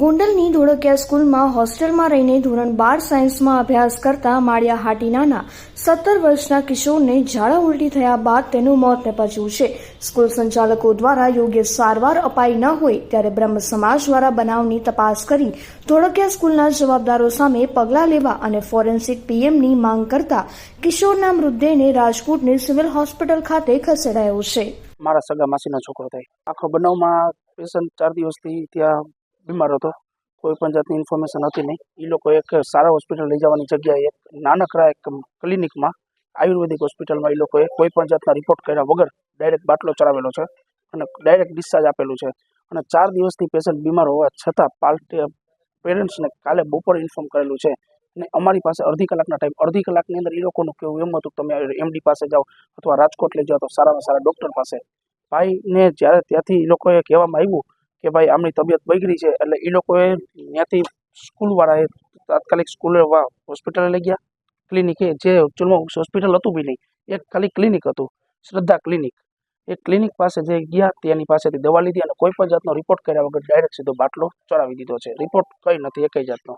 ગોંડલની ધોળકિયા સ્કૂલમાં હોસ્ટેલમાં રહીને ધોરણ બાર સાયન્સમાં અભ્યાસ કરતા માળિયા હાટીનાના સત્તર વર્ષના કિશોરને ઝાડા ઉલટી થયા બાદ તેનું મોત નિપજ્યું છે. સ્કૂલ સંચાલકો દ્વારા યોગ્ય સારવાર અપાઈ ન હોય ત્યારે બ્રહ્મ સમાજ દ્વારા બનાવની તપાસ કરી ધોળકિયા સ્કૂલના જવાબદારો સામે પગલાં લેવા અને ફોરેન્સિક પીએમની માંગ કરતા કિશોરના મૃતદેહને રાજકોટની સિવિલ હોસ્પિટલ ખાતે ખસેડાયો છે. મારા સગા માસીનો છોકરો થાય. આખો બનાવમાં પેશન્ટ ચાર દિવસથી ત્યાં બીમાર હતો. કોઈ પણ જાતની ઇન્ફોર્મેશન હતી નહીં. એ લોકો એક સારા હોસ્પિટલ લઈ જવાની જગ્યાએ એક નાનકડા એક ક્લિનિકમાં આયુર્વેદિક હોસ્પિટલમાં એ લોકોએ કોઈ પણ જાતના રિપોર્ટ કર્યા વગર ડાયરેક્ટ બાટલો ચડાવેલો છે અને ડાયરેક્ટ ડિસ્ચાર્જ આપેલું છે. અને ચાર દિવસથી પેશન્ટ બીમાર હોવા છતાં પાર્ટી પેરેન્ટ્સને કાલે બપોરે ઇન્ફોર્મ કરેલું છે. અને અમારી પાસે અડધી કલાકના ટાઈમ અડધી કલાકની અંદર એ લોકોનું કેવું એમ હતું તમે એમડી પાસે જાઓ અથવા રાજકોટ લઈ જાઓ તો સારામાં સારા ડૉક્ટર પાસે. ભાઈને જ્યારે ત્યાંથી એ લોકોએ કહેવામાં આવ્યું કે ભાઈ આમની તબિયત બગડી છે, એટલે એ લોકોએ ત્યાંથી સ્કૂલવાળાએ તાત્કાલિક સ્કૂલે હોસ્પિટલે લઈ ગયા. ક્લિનિકે જે એકચ્યુઅલમાં હોસ્પિટલ હતું બી નહીં, એક ખાલી ક્લિનિક હતું, શ્રદ્ધા ક્લિનિક. એ ક્લિનિક પાસે જે ગયા તેની પાસેથી દવા લીધી અને કોઈ પણ જાતનો રિપોર્ટ કર્યા વગર ડાયરેક્ટ સીધો બાટલો ચડાવી દીધો છે. રિપોર્ટ કંઈ નથી એકઈ જાતનો.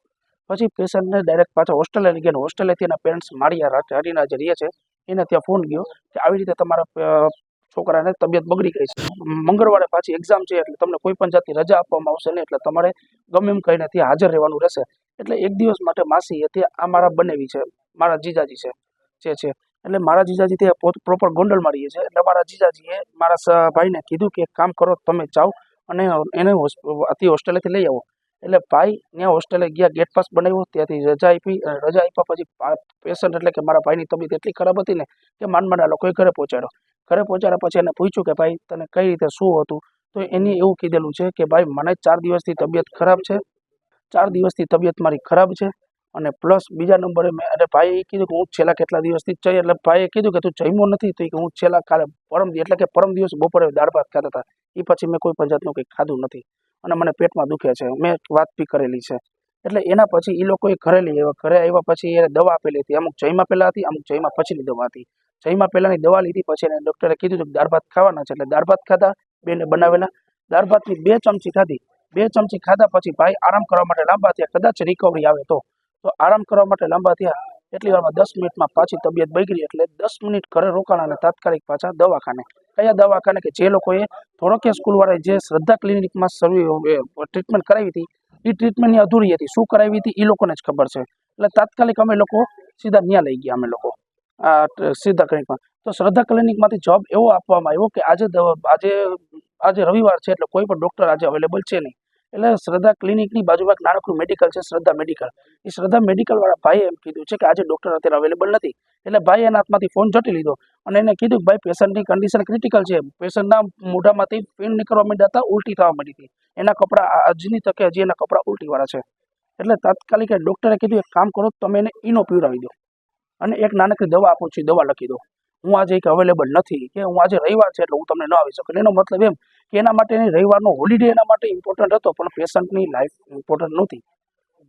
પછી પેશન્ટને ડાયરેક્ટ પાછા હોસ્ટેલે લઈ ગયા હોસ્ટેલેથી એના પેરેન્ટ્સ માળિયા હરીના જે રહે છે. એને ત્યાં ફોન ગયો કે આવી રીતે તમારા છોકરાને તબિયત બગડી ગઈ છે. મંગળવારે પાછી એક્ઝામ છે એટલે તમને કોઈ પણ જાતની રજા આપવામાં આવશે નહીં એટલે તમારે ગમે એમ કહીને ત્યાં હાજર રહેવાનું રહેશે. એટલે એક દિવસ માટે માસી હતી આ મારા બનેવી છે, મારા જીજાજી છે, જે છે. એટલે મારા જીજાજી ત્યાં પ્રોપર ગોંડલમાં રહીએ છે. એટલે મારા જીજાજીએ મારા ભાઈને કીધું કે કામ કરો, તમે જાઓ અને એને અતિ હોસ્ટેલેથી લઈ આવો. એટલે ભાઈ ત્યાં હોસ્ટેલે ગયા ગેટ પાસ બનાવ્યો, ત્યાંથી રજા આપી અને રજા આપ્યા પછી પેશન્ટ એટલે કે મારા ભાઈની તબિયત એટલી ખરાબ હતી ને કે માંડ માંડ લોકોએ ઘરે પહોંચાડ્યો. ઘરે પહોંચ્યા પછી એને પૂછ્યું કે ભાઈ, તને કઈ રીતે શું હતું? તો એની એવું કીધેલું છે કે ભાઈ, મને ચાર દિવસથી તબિયત ખરાબ છે. ચાર દિવસથી તબિયત મારી ખરાબ છે અને પ્લસ બીજા નંબરે મેં અને ભાઈએ કીધું કે હું છેલ્લા કેટલા દિવસથી જઈ, એટલે ભાઈએ કીધું કે તું જમ્યો નથી, તો કે હું છેલ્લા કાલે પરમ એટલે કે પરમ દિવસ બપોરે દાળ ભાત ખાતા હતા. એ પછી મેં કોઈ પણ જાતનું કંઈ ખાધું નથી અને મને પેટમાં દુખે છે. મેં વાત બી કરેલી છે. એટલે એના પછી એ લોકોએ ઘરે લઈ આવ્યા. ઘરે આવ્યા પછી એને દવા આપેલી હતી. અમુક જઈમાં પહેલાં હતી, અમુક જઈમાં પછીની દવા હતી. જઈમાં પહેલાંની દવા લીધી, પછી એને ડૉક્ટરે કીધું કે દાળ ભાત ખાવાના છે. એટલે દાળ ભાત ખાધા બેને બનાવેલા. દાળ ભાતની બે ચમચી ખાધી. બે ચમચી ખાધા પછી ભાઈ આરામ કરવા માટે લાંબા થયા. કદાચ રિકવરી આવે તો. તો આરામ કરવા માટે લાંબા થયા. એટલી વારમાં દસ મિનિટમાં પાછી તબિયત બગડી એટલે દસ મિનિટ ઘરે રોકાણા અને તાત્કાલિક પાછા દવાખાને. કયા દવાખાને કે જે લોકોએ ધોળકિયા સ્કૂલવાળાએ જે શ્રદ્ધા ક્લિનિકમાં સર્વી ટ્રીટમેન્ટ કરાવી હતી એ ટ્રીટમેન્ટની અધૂરી હતી. શું કરાવી હતી એ લોકોને જ ખબર છે. એટલે તાત્કાલિક અમે લોકો સીધા ત્યાં લઈ ગયા, અમે લોકો. આ સિદ્ધા ક્લિનિકમાં તો શ્રદ્ધા ક્લિનિકમાંથી જોબ એવો આપવામાં આવ્યો કે આજે આજે આજે રવિવાર છે એટલે કોઈ પણ ડૉક્ટર આજે અવેલેબલ છે નહીં. એટલે શ્રદ્ધા ક્લિનિકની બાજુમાં એક નાનકડું મેડિકલ છે, શ્રદ્ધા મેડિકલ એ શ્રદ્ધા મેડિકલવાળા ભાઈએ એમ કીધું છે કે આજે ડૉક્ટર અત્યારે અવેલેબલ નથી. એટલે ભાઈ એના હાથમાંથી ફોન જટી લીધો અને એને કીધું કે ભાઈ પેશન્ટની કન્ડિશન ક્રિટિકલ છે પેશન્ટના મોઢામાંથી પેન નીકળવા માંડ્યા હતા, ઉલટી થવા માંડી હતી. એના કપડાં આજની તકે હજી એના કપડાં ઉલટીવાળા છે. એટલે તાત્કાલિક ડૉક્ટરે કીધું, એક કામ કરો, તમે એને ઈનો પીવડાવી દો. અને એક નાનકડી દવા આપું છું દવા લખી દો હું આજે એક અવેલેબલ નથી, કે હું આજે રવિવાર છે એટલે હું તમને ન આવી શકું. એનો મતલબ એમ કે એના માટે એની રવિવારનો હોલિડે એના માટે ઇમ્પોર્ટન્ટ હતો, પણ પેશન્ટની લાઈફ ઇમ્પોર્ટન્ટ નહોતી.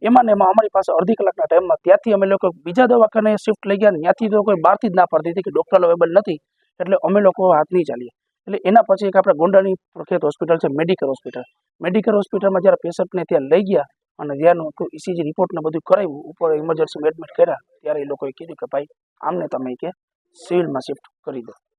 એમાં ને એમાં અમારી પાસે અડધી કલાકના ટાઈમમાં ત્યાંથી અમે લોકો બીજા દવાખાને શિફ્ટ લઈ ગયા ત્યાંથી તો કોઈ બહારથી જ ના પડતી હતી કે ડૉક્ટર અવેલેબલ નથી, એટલે અમે લોકો હાથ નહીં ચાલીએ. એટલે એના પછી એક આપણે ગોંડાની પ્રખ્યાત હોસ્પિટલ છે મેડિકલ હોસ્પિટલ મેડિકલ હોસ્પિટલમાં જ્યારે પેશન્ટને ત્યાં લઈ ગયા અને ત્યાંનું ઇસીજી રિપોર્ટને બધું કરાવ્યું, ઉપર ઇમરજન્સીમાં એડમિટ કર્યા ત્યારે એ લોકોએ કીધું કે ભાઈ આમને તમે કે સિવિલમાં શિફ્ટ કરી દો.